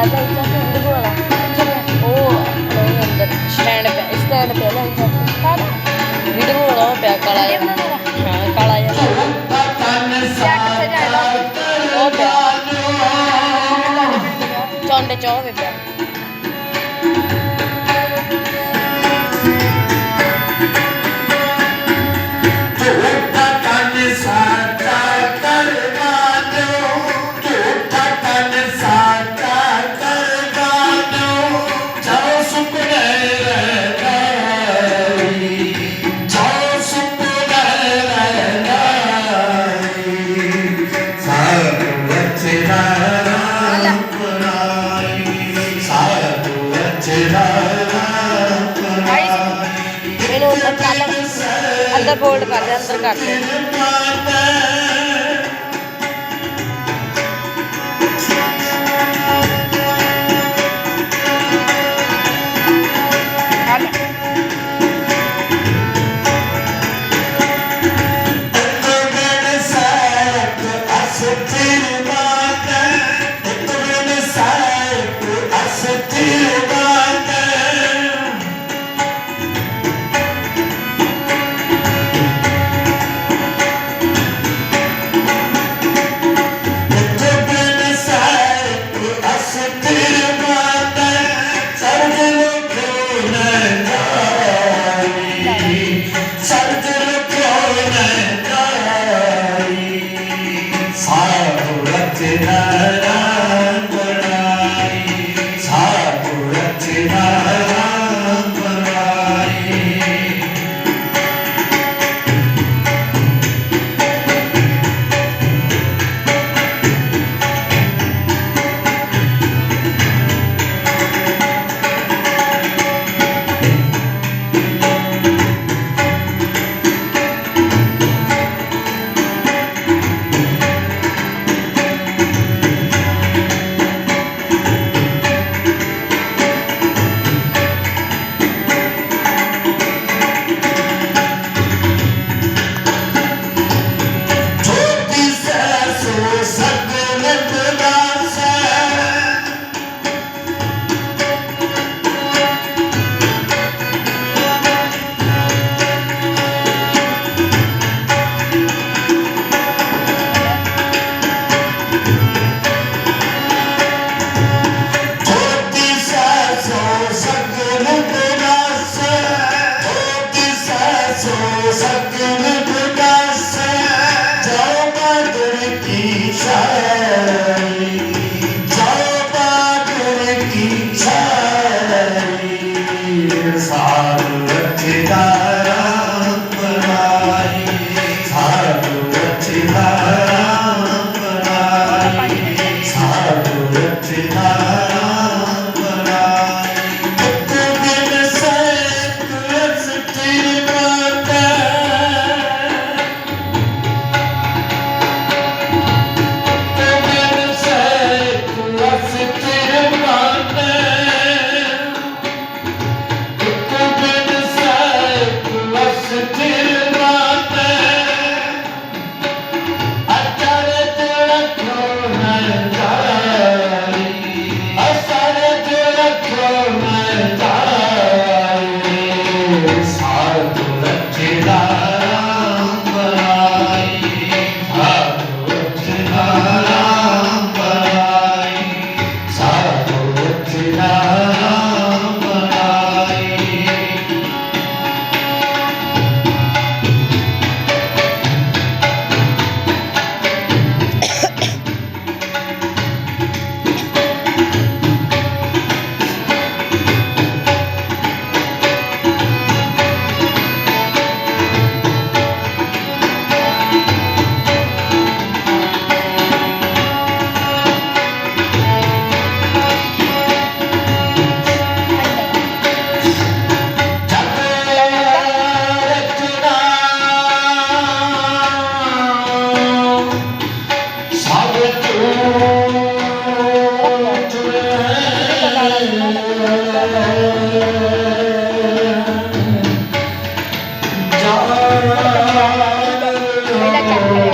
ਪਹਿਲਾਂ ਹੀ ਚੱਕ ਅੰਦਰ ਬੋਲਾ ਉਹ ਨਹੀਂ ਅੰਦਰ ਸਟੈਂਡ ਪੈ ਸਟੈਂਡ ਪਹਿਲਾਂ ਹੀ ਚੱਕ ਕਾਲਾ ਵੀਡੀਓ ਬੋਲਾ ਪਿਆ। ਕਾਲਾ ਜਿਹਾ ਹਾਂ ਕਾਲਾ ਜਿਹਾ ਉਹ ਪਿਆ ਚੌਂਡੇ ਚੌਂ ਵੇ ਪਿਆ। ਅੰਦਰ ਫੋਲਡ ਕਰ ਦੇ ਅੰਦਰ ਕਰ ਦੇ। Thank you.